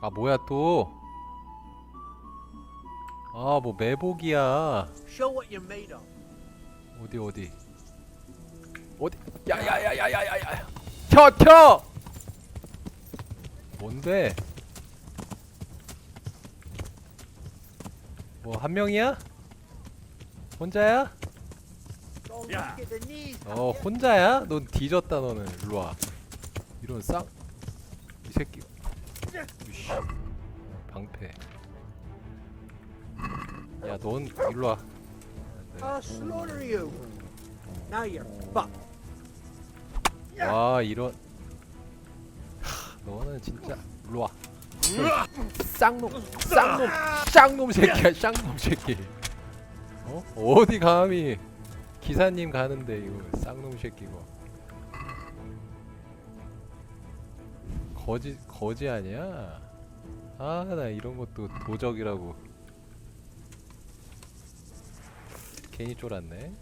아 뭐야 또? 아 뭐 매복이야. 어디 어디? 어디? 야야야야야야야! 켜 켜! 뭔데? 뭐 한 명이야? 혼자야? 어 혼자야? 넌 뒤졌다 너는 일로 와 이런 쌍이 새끼 이씨 방패. 야 넌 일로 와. I'll slaughter you. Now you're fucked. 와 이런. 하, 너는 진짜 일로 와. 쌍놈 쌍놈 쌍놈 새끼야 쌍놈 새끼. 어? 어디 감히 기사님 가는데 이거 쌍놈 새끼고 거지 거지 아니야? 아 나 이런 것도 도적이라고. 괜히 쫄았네